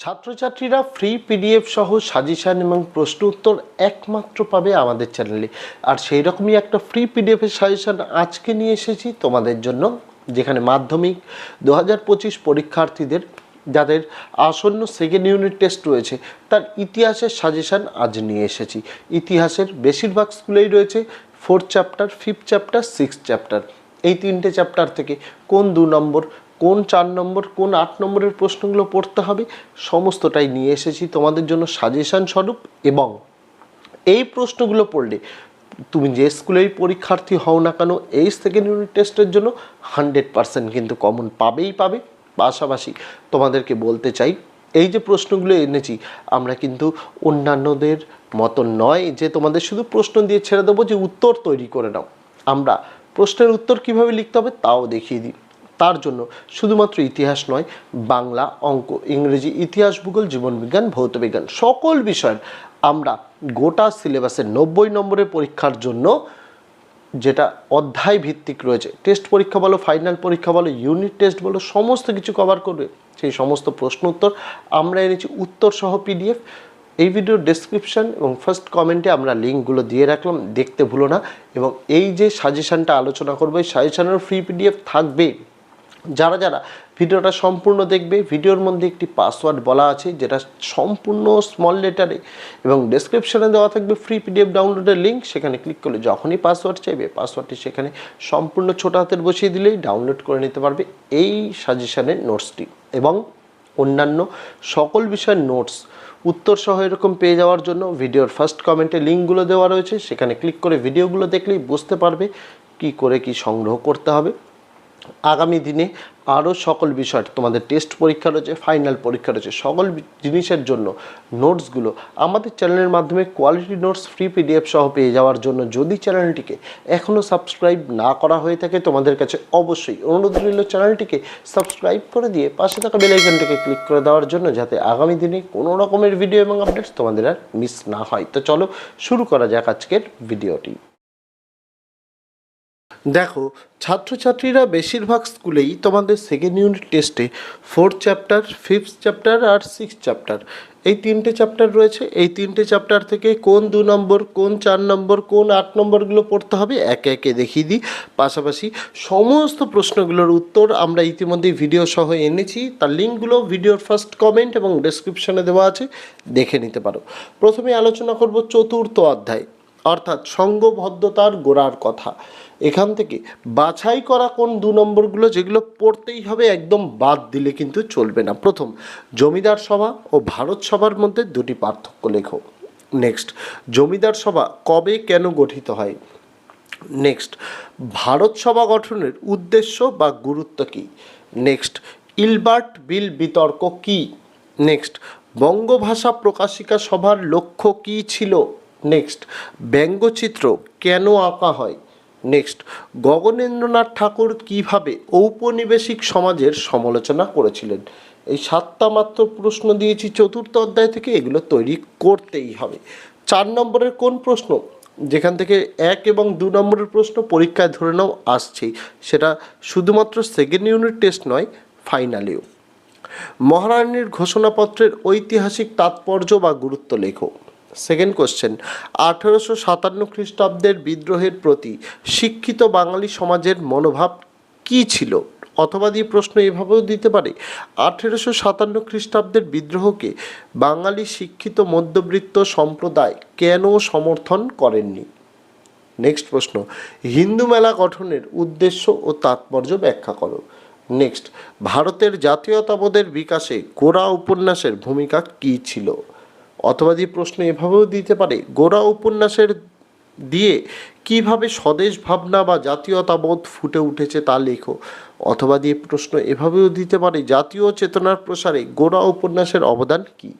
ছাত্রছাত্রীরা free PDF সহ suggestion এবং প্রশ্ন উত্তর একমাত্র পাবে আমাদের চ্যানেলে আর সেই রকমই একটা ফ্রি পিডিএফের সাজেশান আজকে নিয়ে এসেছি তোমাদের জন্য, যেখানে মাধ্যমিক দু হাজার পঁচিশ পরীক্ষার্থীদের, যাদের আসন্ন সেকেন্ড ইউনিট টেস্ট রয়েছে, তার ইতিহাসের সাজেশান আজ নিয়ে এসেছি। ইতিহাসের বেশিরভাগ স্কুলেই রয়েছে fourth chapter fifth chapter six chapter এই তিনটে চ্যাপ্টার থেকে কোন দু নম্বর কোন চার নম্বর, কোন আট নম্বরের প্রশ্নগুলো পড়তে হবে, সমস্তটাই নিয়ে এসেছি তোমাদের জন্য সাজেশান স্বরূপ এবং এই প্রশ্নগুলো পড়লে তুমি যে স্কুলেই পরীক্ষার্থী হও না কেন, এই সেকেন্ড ইউনিট টেস্টের জন্য হান্ড্রেড পার্সেন্ট কিন্তু কমন পাবেই পাবে। পাশাপাশি তোমাদেরকে বলতে চাই, এই যে প্রশ্নগুলো এনেছি, আমরা কিন্তু অন্যান্যদের মতো নয় যে তোমাদের শুধু প্রশ্ন দিয়ে ছেড়ে দেবো, যে উত্তর তৈরি করে নাও। আমরা প্রশ্নের উত্তর কীভাবে লিখতে হবে তাও দেখিয়ে দিই। তার জন্য শুধুমাত্র ইতিহাস নয়, বাংলা, অঙ্ক, ইংরেজি, ইতিহাস, ভূগোল, জীবনবিজ্ঞান, ভৌতবিজ্ঞান সকল বিষয়ের আমরা গোটা সিলেবাসের নব্বই নম্বরের পরীক্ষার জন্য যেটা অধ্যায় ভিত্তিক রয়েছে টেস্ট পরীক্ষা বলো ফাইনাল পরীক্ষা বলো ইউনিট টেস্ট বলো, সমস্ত কিছু কভার করবে। সেই সমস্ত প্রশ্ন উত্তর আমরা এনেছি, উত্তর সহ পিডিএফ এই ভিডিওর ডেসক্রিপশন এবং ফার্স্ট কমেন্টে আমরা লিঙ্কগুলো দিয়ে রাখলাম, দেখতে ভুলো না। এবং এই যে সাজেশানটা আলোচনা করব, এই সাজেশনের ফ্রি পিডিএফ থাকবে যারা যারা ভিডিওটা সম্পূর্ণ দেখবে, ভিডিওর মধ্যে একটি পাসওয়ার্ড বলা আছে, যেটা সম্পূর্ণ স্মল লেটারে এবং ডেসক্রিপশনে দেওয়া থাকবে ফ্রি পিডিএফ ডাউনলোডের লিঙ্ক সেখানে ক্লিক করলে যখনই পাসওয়ার্ড চাইবে পাসওয়ার্ডটি সেখানে সম্পূর্ণ ছোট হাতের বসিয়ে দিলেই ডাউনলোড করে নিতে পারবে এই সাজেশানের নোটসটি এবং অন্যান্য সকল বিষয়ের নোটস উত্তর সহ এরকম পেয়ে যাওয়ার জন্য ভিডিওর ফার্স্ট কমেন্টে লিঙ্কগুলো দেওয়া রয়েছে, সেখানে ক্লিক করে ভিডিওগুলো দেখলেই বুঝতে পারবে কি করে কি সংগ্রহ করতে হবে। আগামী দিনে আরও সকল বিষয় তোমাদের টেস্ট পরীক্ষা রয়েছে ফাইনাল পরীক্ষা রয়েছে, সকল জিনিসের জন্য নোটসগুলো আমাদের চ্যানেলের মাধ্যমে কোয়ালিটি নোটস ফ্রি পিডিএফ সহ পেয়ে যাওয়ার জন্য যদি চ্যানেলটিকে এখনও সাবস্ক্রাইব না করা হয়ে থাকে তোমাদের কাছে অবশ্যই অনুরোধ রইল চ্যানেলটিকে সাবস্ক্রাইব করে দিয়ে পাশে থাকা বেলাইকনটিকে ক্লিক করে দেওয়ার জন্য যাতে আগামী দিনে কোনো রকমের ভিডিও এবং আপডেটস তোমাদের আর মিস না হয়। তো চলো শুরু করা যাক আজকের ভিডিওটি দেখো, ছাত্রছাত্রীরা বেশিরভাগ স্কুলেই তোমাদের সেকেন্ড ইউনিট টেস্টে ফোর্থ চ্যাপ্টার ফিফথ চ্যাপ্টার আর সিক্স চ্যাপ্টার এই তিনটে চ্যাপ্টার রয়েছে। এই তিনটে চ্যাপ্টার থেকে কোন দু নম্বর, কোন চার নম্বর, কোন আট নম্বরগুলো পড়তে হবে, একে একে দেখিয়ে দিই। পাশাপাশি সমস্ত প্রশ্নগুলোর উত্তর আমরা ইতিমধ্যেই ভিডিও সহ এনেছি। তার লিঙ্কগুলো ভিডিওর ফার্স্ট কমেন্ট এবং ডেসক্রিপশনে দেওয়া আছে, দেখে নিতে পারো। প্রথমে আলোচনা করব চতুর্থ অধ্যায়। অর্থাৎ সঙ্গবদ্ধতার গোড়ার কথা। এখান থেকে বাছাই করা কোন দু নম্বরগুলো যেগুলো পড়তেই হবে একদম বাদ দিলে কিন্তু চলবে না। প্রথম, জমিদার সভা ও ভারত সভার মধ্যে দুটি পার্থক্য লেখো। নেক্সট, জমিদার সভা কবে কেন গঠিত হয়? নেক্সট, ভারত সভা গঠনের উদ্দেশ্য বা গুরুত্ব কী? নেক্সট, ইলবার্ট বিল বিতর্ক কী? নেক্সট, বঙ্গভাষা প্রকাশিকা সভার লক্ষ্য কী ছিল? নেক্সট ব্যঙ্গচিত্র কেন আঁকা হয়? নেক্সট গগনেন্দ্রনাথ ঠাকুর কীভাবে ঔপনিবেশিক সমাজের সমালোচনা করেছিলেন? এই সাতটা মাত্র প্রশ্ন দিয়েছি, চতুর্থ অধ্যায় থেকে এগুলো তৈরি করতেই হবে। চার নম্বরের কোন প্রশ্ন? যেখান থেকে এক এবং দু নম্বরের প্রশ্ন পরীক্ষায় ধরে নাও আসছেই সেটা শুধুমাত্র সেকেন্ড ইউনিট টেস্ট নয় ফাইনালেও মহারানীর ঘোষণাপত্রের ঐতিহাসিক তাৎপর্য বা গুরুত্ব লেখো। Second question. আঠেরোশো সাতান্ন খ্রিস্টাব্দের বিদ্রোহের প্রতি শিক্ষিত বাঙালি সমাজের মনোভাব কী ছিল? অথবা দিয়ে প্রশ্ন এভাবেও দিতে পারে, আঠেরোশো সাতান্ন খ্রিস্টাব্দের বিদ্রোহকে বাঙালি শিক্ষিত মধ্যবিত্ত সম্প্রদায় কেন সমর্থন করেননি? নেক্সট প্রশ্ন, হিন্দু মেলা গঠনের উদ্দেশ্য ও তাৎপর্য ব্যাখ্যা করো। নেক্সট, ভারতের জাতীয়তাবোধের বিকাশে গোড়া উপন্যাসের ভূমিকা কী ছিল? অথবা দিয়ে প্রশ্ন এভাবেও দিতে পারে, গোড়া উপন্যাসের দিয়ে কীভাবে স্বদেশ ভাবনা বা জাতীয়তাবোধ ফুটে উঠেছে তা লেখো। অথবা দিয়ে প্রশ্ন এভাবেও দিতে পারে, জাতীয় চেতনার প্রসারে গোড়া উপন্যাসের অবদান কী?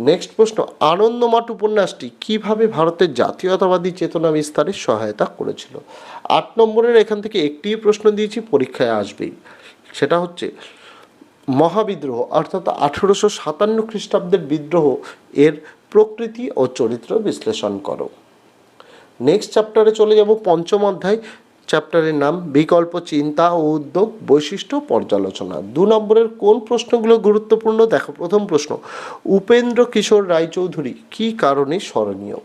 নেক্সট প্রশ্ন, আনন্দমাঠ উপন্যাসটি কীভাবে ভারতের জাতীয়তাবাদী চেতনা বিস্তারে সহায়তা করেছিল? আট নম্বরের এখান থেকে একটি প্রশ্ন দিয়েছি, পরীক্ষায় আসবেই। সেটা হচ্ছে মহাবিদ্রোহ, অর্থাৎ আঠেরোশো সাতান্ন খ্রিস্টাব্দের বিদ্রোহ, এর প্রকৃতি ও চরিত্র বিশ্লেষণ করো। নেক্সট চ্যাপ্টারে চলে যাব পঞ্চম অধ্যায়। চ্যাপ্টারের নাম, বিকল্প চিন্তা ও উদ্যোগ, বৈশিষ্ট্য পর্যালোচনা। দু নম্বরের কোন প্রশ্নগুলো গুরুত্বপূর্ণ? দেখো, প্রথম প্রশ্ন, উপেন্দ্র কিশোর রায়চৌধুরী কী কারণে স্মরণীয়?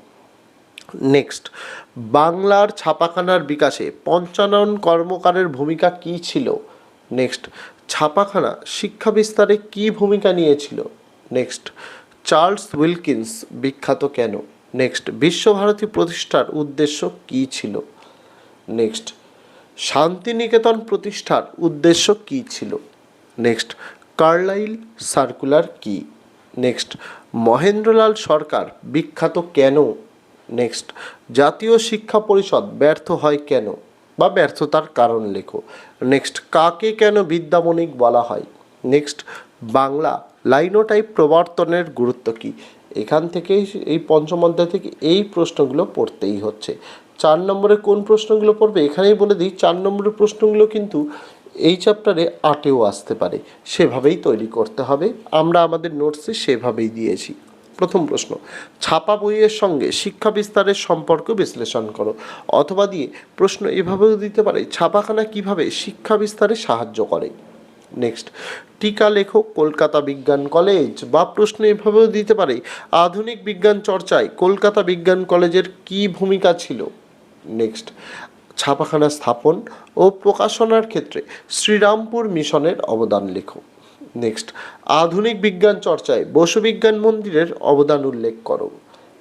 নেক্সট বাংলার ছাপাখানার বিকাশে পঞ্চানন কর্মকারের ভূমিকা কী ছিল? নেক্সট ছাপাখানা শিক্ষা বিস্তারে কী ভূমিকা নিয়েছিল? নেক্সট, চার্লস উইলকিন্স বিখ্যাত কেন? নেক্সট, বিশ্বভারতী প্রতিষ্ঠার উদ্দেশ্য কী ছিল? নেক্সট, শান্তিনিকেতন প্রতিষ্ঠার উদ্দেশ্য কী ছিল? নেক্সট, কার্লাইল সার্কুলার কি? নেক্সট, মহেন্দ্রলাল সরকার বিখ্যাত কেন? নেক্সট, জাতীয় শিক্ষা পরিষদ ব্যর্থ হয় কেন? বা ব্যর্থতার কারণ লেখো। নেক্সট কাকে কেন বিদ্যামণিক বলা হয়? নেক্সট বাংলা লাইনোটাইপ প্রবর্তনের গুরুত্ব কী? এখান থেকেই এই পঞ্চম অধ্যায় থেকে এই প্রশ্নগুলো পড়তেই হচ্ছে। চার নম্বরে কোন প্রশ্নগুলো পড়বে? এখানেই বলে দিই, চার নম্বরের প্রশ্নগুলো কিন্তু এই চ্যাপ্টারে আটেও আসতে পারে। সেভাবেই তৈরি করতে হবে। আমরা আমাদের নোটসে সেভাবেই দিয়েছি। প্রথম প্রশ্ন, ছাপা বইয়ের সঙ্গে শিক্ষা বিস্তারের সম্পর্ক বিশ্লেষণ করো। অথবা দিয়ে প্রশ্ন এভাবেও দিতে পারে, ছাপাখানা কীভাবে শিক্ষা বিস্তারে সাহায্য করে? নেক্সট টিকা লেখক, কলকাতা বিজ্ঞান কলেজ, বা প্রশ্ন এভাবেও দিতে পারে, আধুনিক বিজ্ঞান চর্চায় কলকাতা বিজ্ঞান কলেজের কী ভূমিকা ছিল? নেক্সট ছাপাখানা স্থাপন ও প্রকাশনার ক্ষেত্রে শ্রীরামপুর মিশনের অবদান লেখো। নেক্সট আধুনিক বিজ্ঞান চর্চায় বসু বিজ্ঞান মন্দিরের অবদান উল্লেখ করো।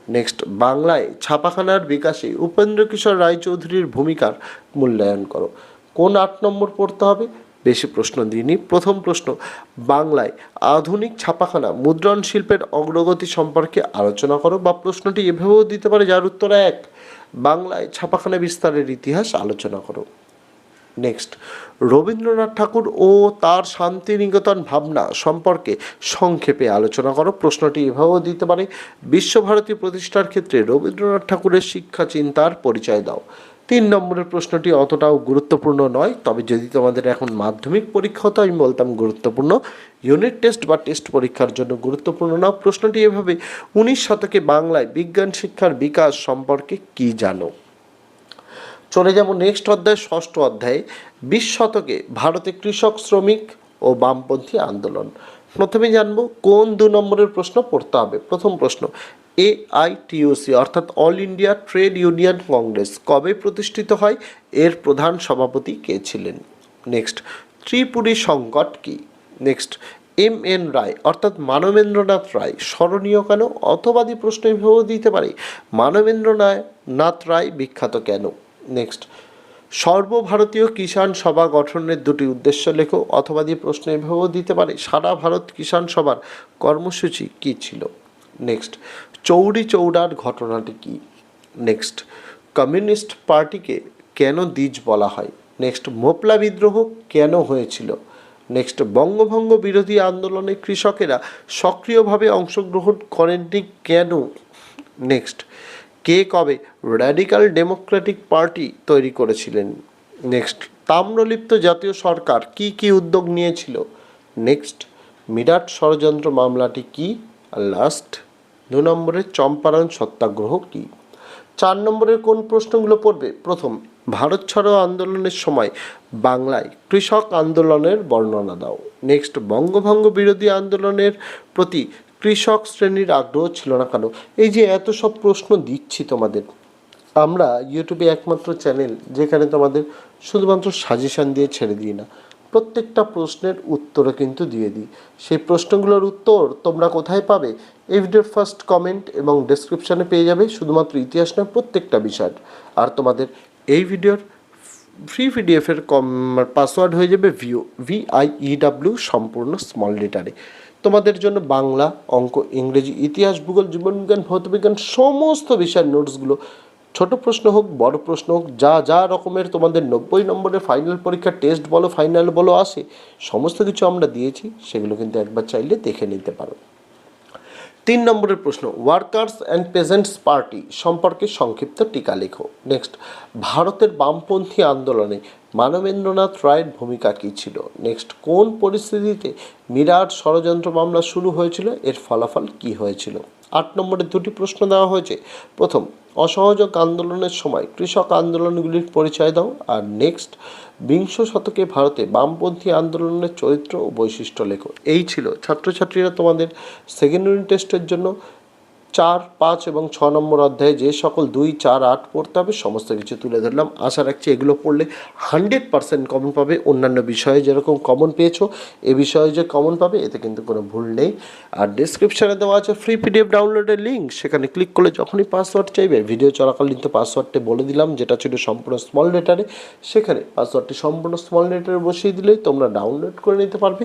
নেক্সট বাংলায় ছাপাখানার বিকাশে উপেন্দ্র কিশোর রায়চৌধুরীর ভূমিকার মূল্যায়ন করো। কোন আট নম্বর পড়তে হবে? বেশি প্রশ্ন দিইনি। প্রথম প্রশ্ন, বাংলায় আধুনিক ছাপাখানা মুদ্রণ শিল্পের অগ্রগতি সম্পর্কে আলোচনা করো বা প্রশ্নটি এভাবেও দিতে পারে যার উত্তর এক। বাংলায় ছাপাখানা বিস্তারের ইতিহাস আলোচনা করো। নেক্সট রবীন্দ্রনাথ ঠাকুর ও তার শান্তিনিকেতন ভাবনা সম্পর্কে সংক্ষেপে আলোচনা করো। প্রশ্নটি এভাবেও দিতে পারে, বিশ্বভারতী প্রতিষ্ঠার ক্ষেত্রে রবীন্দ্রনাথ ঠাকুরের শিক্ষা চিন্তার পরিচয় দাও। তিন নম্বরের প্রশ্নটি অতটাও গুরুত্বপূর্ণ নয়, তবে যদি তোমাদের এখন মাধ্যমিক পরীক্ষা হতো, আমি বলতাম গুরুত্বপূর্ণ। ইউনিট টেস্ট বা টেস্ট পরীক্ষার জন্য গুরুত্বপূর্ণ না, প্রশ্নটি এভাবে, উনিশ শতকে বাংলায় বিজ্ঞান শিক্ষার বিকাশ সম্পর্কে কি জানো? চলে যাব নেক্সট অধ্যায়, ষষ্ঠ অধ্যায়ে, বিশ শতকে ভারতে কৃষক, শ্রমিক ও বামপন্থী আন্দোলন। প্রথমে জানব কোন দু নম্বরের প্রশ্ন পড়তে হবে। প্রথম প্রশ্ন এআইটিউসি অর্থাৎ All India Trade Union Congress কবে প্রতিষ্ঠিত হয়? এর প্রধান সভাপতি কে ছিলেন? নেক্সট, ত্রিপুরী সংকট কি? নেক্সট, এম এন রায় অর্থাৎ মানবেন্দ্রনাথ রায় স্মরণীয় কেন? অথবাদী প্রশ্ন এভাবেও দিতে পারে। মানবেন্দ্রনাথ নাথ রায় বিখ্যাত কেন? নেক্সট সর্বভারতীয় কিষাণ সভা গঠনের দুটি উদ্দেশ্য লেখো অথবা দিয়ে প্রশ্ন এভাবেও দিতে পারে, সারা ভারত কিষাণ সভার কর্মসূচি কী ছিল? নেক্সট চৌরি চৌড়ার ঘটনাটি কি? নেক্সট কমিউনিস্ট পার্টিকে কেন দ্বিজ বলা হয়? নেক্সট মোপলা বিদ্রোহ কেন হয়েছিল? নেক্সট বঙ্গভঙ্গ বিরোধী আন্দোলনে কৃষকেরা সক্রিয়ভাবে অংশগ্রহণ করেননি কেন? নেক্সট কে কবে র্যাডিক্যাল ডেমোক্রেটিক পার্টি তৈরি করেছিলেন? নেক্সট তাম্রলিপ্ত জাতীয় সরকার কি কি উদ্যোগ নিয়েছিল? নেক্সট মিরাট ষড়যন্ত্র মামলাটি কি? আর লাস্ট দু নম্বরে চম্পারণ সত্যাগ্রহ কি? চার নম্বরের কোন প্রশ্নগুলো পড়বে? প্রথম, ভারত ছাড়ো আন্দোলনের সময় বাংলায় কৃষক আন্দোলনের বর্ণনা দাও। নেক্সট বঙ্গভঙ্গ বিরোধী আন্দোলনের প্রতি কৃষক শ্রেণির আগ্রহ ছিল না কেন? এই যে এত সব প্রশ্ন দিচ্ছি তোমাদের, আমরা ইউটিউবে একমাত্র চ্যানেল যেখানে তোমাদের শুধুমাত্র সাজেশান দিয়ে ছেড়ে দিই না, প্রত্যেকটা প্রশ্নের উত্তরও কিন্তু দিয়ে দিই। সেই প্রশ্নগুলোর উত্তর তোমরা কোথায় পাবে? এই ভিডিওর ফার্স্ট কমেন্ট এবং ডেসক্রিপশানে পেয়ে যাবে শুধুমাত্র ইতিহাস নয়, প্রত্যেকটা বিষয় আর তোমাদের এই ভিডিওর ফ্রি পিডিএফের কম, পাসওয়ার্ড হয়ে যাবে ভিও ভিআইইডাব্লিউ সম্পূর্ণ স্মল লেটারে তোমাদের জন্য বাংলা অঙ্ক, ইংরেজি, ইতিহাস, ভূগোল, জীবনবিজ্ঞান, ভৌতবিজ্ঞান, সমস্ত বিষয়ের নোটসগুলো, ছোট প্রশ্ন হোক, বড় প্রশ্ন হোক, যা যা রকমের তোমাদের নব্বই নম্বরের ফাইনাল পরীক্ষা টেস্ট বলো ফাইনাল বলো, আসে, সমস্ত কিছু আমরা দিয়েছি, সেগুলো কিন্তু একবার চাইলে দেখে নিতে পারো। তিন নম্বরের প্রশ্ন ওয়ার্কার্স অ্যান্ড পেজেন্টস পার্টি সম্পর্কে সংক্ষিপ্ত টিকা লেখো। নেক্সট ভারতের বামপন্থী আন্দোলনে মানবেন্দ্রনাথ রায়ের ভূমিকা কী ছিল? নেক্সট কোন পরিস্থিতিতে মিরাট ষড়যন্ত্র মামলা শুরু হয়েছিল? এর ফলাফল কী হয়েছিল? আট নম্বরে দুটি প্রশ্ন দেওয়া হয়েছে। প্রথম, অসহযোগ আন্দোলনের সময় কৃষক আন্দোলনগুলির পরিচয় দাও। আর নেক্সট বিংশ শতকে ভারতে বামপন্থী আন্দোলনের চরিত্র ও বৈশিষ্ট্য লেখো। এই ছিল ছাত্রছাত্রীরা তোমাদের সেকেন্ড ইউনিট টেস্টের জন্য চার, পাঁচ এবং ছ নম্বর অধ্যায়ে যে সকল দুই, চার, আট পড়তে হবে, সমস্ত কিছু তুলে ধরলাম। আশা রাখছি এগুলো পড়লে হান্ড্রেড পার্সেন্ট কমন পাবে। অন্যান্য বিষয়ে যেরকম কমন পেয়েছ, এ বিষয়ে যে কমন পাবে, এতে কিন্তু কোনো ভুল নেই। আর ডিসক্রিপশানে দেওয়া আছে ফ্রি পিডিএফ ডাউনলোডের লিঙ্ক সেখানে ক্লিক করলে যখনই পাসওয়ার্ড চাইবে ভিডিও চলাকালীন তো পাসওয়ার্ডটা বলে দিলাম, যেটা ছিল সম্পূর্ণ স্মল লেটারে সেখানে পাসওয়ার্ডটি সম্পূর্ণ স্মল লেটারে বসিয়ে দিলেই তোমরা ডাউনলোড করে নিতে পারবে।